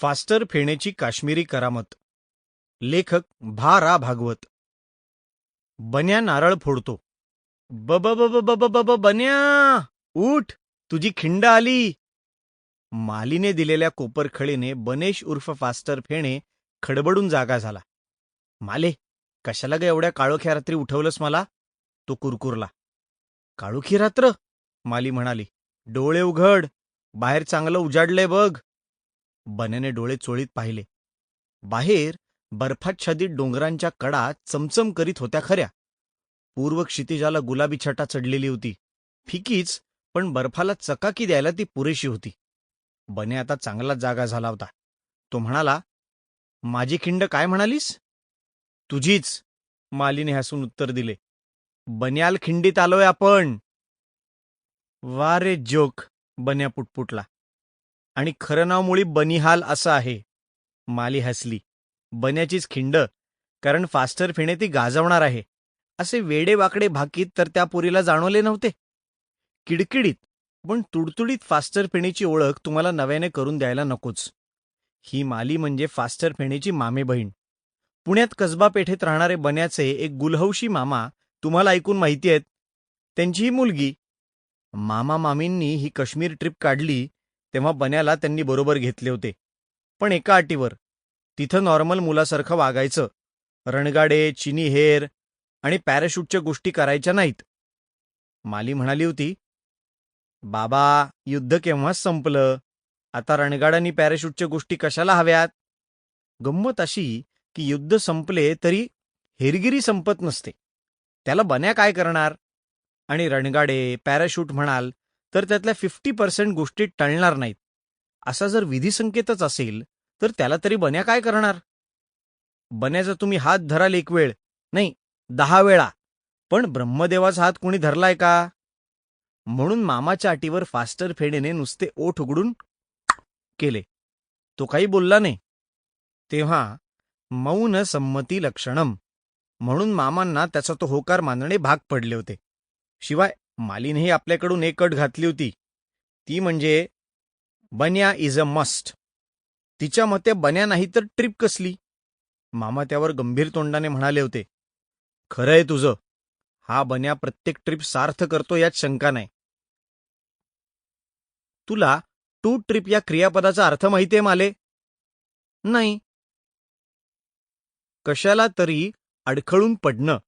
Faster फेणेची Kashmiri करामत. लेखक भा रा भागवत. बन्या नारळ फोडतो. ब ब ब ब ब ब बन्या! उठ तुझी खिंड आली. मालीने दिलेल्या कोपरखळीने बनेश उर्फ फास्टर फेणे खडबडून जागा झाला. माले कशाला ग एवढ्या काळोख्या रात्री उठवलंस मला? तो कुरकुरला. काळोखी रात्र? माली म्हणाली. डोळे उघड. बाहेर चांगलं उजाडलंय बघ. बन्याने डोळे चोळीत पाहिले. बाहेर बर्फाच्छादित डोंगरांच्या कडा चमचम करीत होत्या खऱ्या. पूर्व क्षितिजाला गुलाबी छटा चढलेली होती. फिकीच पण बर्फाला चकाकी द्यायला ती पुरेशी होती. बने आता चांगलाच जागा झाला होता. तो म्हणाला माझी खिंड काय म्हणालीस? तुझीच मालीने हसून उत्तर दिले. बन्याल खिंडीत आलोय आपण. वा रे जोक बन्या पुटपुटला. आणि खरं नाव मुळी बनिहाल असं आहे. माली हसली. बन्याचीच खिंड कारण फास्टर फिणे ती गाजवणार आहे. असे वेडेवाकडे भाकीत तर त्या पुरीला जाणवले नव्हते. किडकिडीत पण तुडतुडीत फास्टर फेणीची ओळख तुम्हाला नव्याने करून द्यायला नकोच. ही माली म्हणजे फास्टर फेणीची मामे बहीण. पुण्यात कसबा पेठेत राहणारे बन्याचे एक गुलहौशी मामा तुम्हाला ऐकून माहिती आहेत. त्यांची ही मुलगी. मामा मामींनी ही काश्मीर ट्रिप काढली तेव्हा बन्याला त्यांनी बरोबर घेतले होते. पण एका अटीवर तिथं नॉर्मल मुलासारखं वागायचं. रणगाडे चिनी हेर आणि पॅराशूटच्या गोष्टी करायच्या नाहीत. माली म्हणाली होती बाबा युद्ध केव्हाच संपलं? आता रणगाडांनी पॅराशूटच्या गोष्टी कशाला हव्यात? गंमत अशी की युद्ध संपले तरी हेरगिरी संपत नसते. त्याला बन्या काय करणार? आणि रणगाडे पॅराशूट म्हणाल तर त्यातल्या फिफ्टी पर्सेंट गोष्टी टळणार नाहीत. असा जर विधिसंकेतच असेल तर त्याला तरी बन्या काय करणार? बन्याचा तुम्ही हात धराल एक वेळ. नाही दहा वेळा. पण ब्रह्मदेवाचा हात कोणी धरलाय का? म्हणून मामाच्या अटीवर फास्टर फेडेने नुसते ओठ उघडून केले. तो काही बोलला नाही. तेव्हा मौन संमती लक्षणम. म्हणून मामांना त्याचा तो होकार मानणे भाग पडले होते. शिवाय मालीनेही आपल्याकडून एक अट घातली होती. ती म्हणजे बन्या इज अ मस्ट. तिच्या मते बन्या नाही तर ट्रिप कसली? मामा त्यावर गंभीर तोंडाने म्हणाले होते. खरंय तुझं. हा बन्या प्रत्येक ट्रिप सार्थ करतो यात शंका नाही. तुला टू ट्रिप या क्रियापदाचा अर्थ माहितीये माले? नाही. कशाला तरी अडखळून पडणं.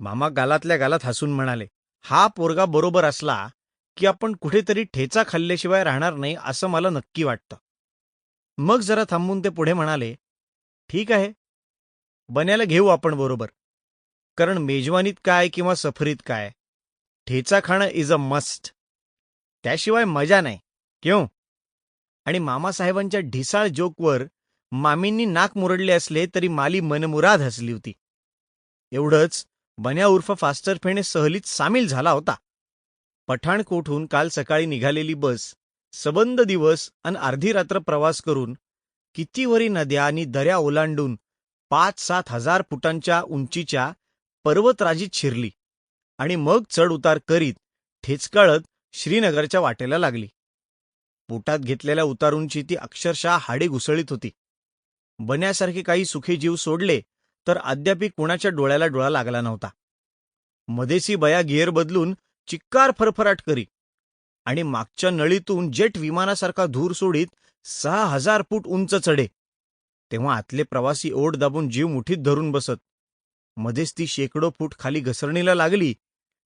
मामा गालातल्या गालात हसून म्हणाले. हा पोरगा बरोबर असला की आपण कुठेतरी ठेचा खाल्ल्याशिवाय राहणार नाही असं मला नक्की वाटतं. मग जरा थांबून ते पुढे म्हणाले ठीक आहे बन्याला घेऊ आपण बरोबर. कारण मेजवानीत काय किंवा सफरीत काय? ठेचा खाणं इज अ मस्ट त्याशिवाय मजा नाही क्यों? आणि मामासाहेबांच्या ढिसाळ जोकवर मामींनी नाक मुरडले असले तरी माली मनमुराद हसली होती. एवढंच बन्या उर्फ फास्टर फेणे सहलीत सामील झाला होता. पठाणकोटहून काल सकाळी निघालेली बस सबंद दिवस आणि अर्धी रात्र प्रवास करून कितीवरी नद्या आणि दऱ्या ओलांडून पाच सात हजार फुटांच्या उंचीच्या पर्वतराजीत शिरली आणि मग चढ उतार करीत ठेचकाळत श्रीनगरच्या वाटेला लागली. पोटात घेतलेल्या उतारूंची ती अक्षरशः हाडे घुसळीत होती. बन्यासारखे काही सुखे जीव सोडले तर अद्यापी कुणाच्या डोळ्याला डोळा लागला नव्हता. मदेसी बया गिअर बदलून चिक्कार फरफराट करी आणि मागच्या नळीतून जेट विमानासारखा धूर सोडीत सहा हजार फूट उंच चढे. तेव्हा आतले प्रवासी ओढ दाबून जीव मुठीत धरून बसत. मध्येच ती शेकडो फूट खाली घसरणीला लागली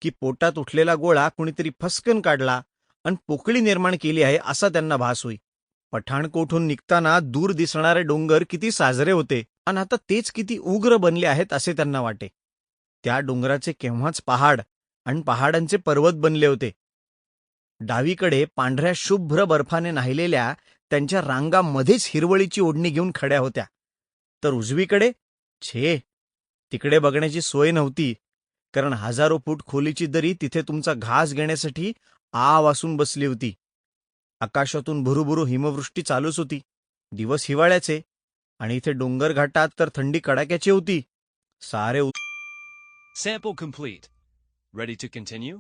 की पोटात उठलेला गोळा कुणीतरी फसकन काढला आणि पोकळी निर्माण केली आहे असा त्यांना भास होई. पठाणकोठून निघताना दूर दिसणारे डोंगर किती साजरे होते. आणि आता तेच किती उग्र बनले आहेत असे त्यांना वाटे. त्या डोंगराचे केव्हाच पहाड आणि पहाडांचे पर्वत बनले होते. डावीकडे पांढऱ्या शुभ्र बर्फाने नाहिलेल्या त्यांच्या रांगामध्येच हिरवळीची ओढणी घेऊन खड्या होत्या. तर उजवीकडे? छे. तिकडे बघण्याची सोय नव्हती कारण हजारो फूट खोलीची दरी तिथे तुमचा घास घेण्यासाठी आ वासून बसली होती. आकाशातून भुरुभुरू हिमवृष्टी चालूच होती. दिवस हिवाळ्याचे. आणि इथे डोंगर घाटात तर थंडी कडाक्याची होती सारे Sample complete. Ready to continue?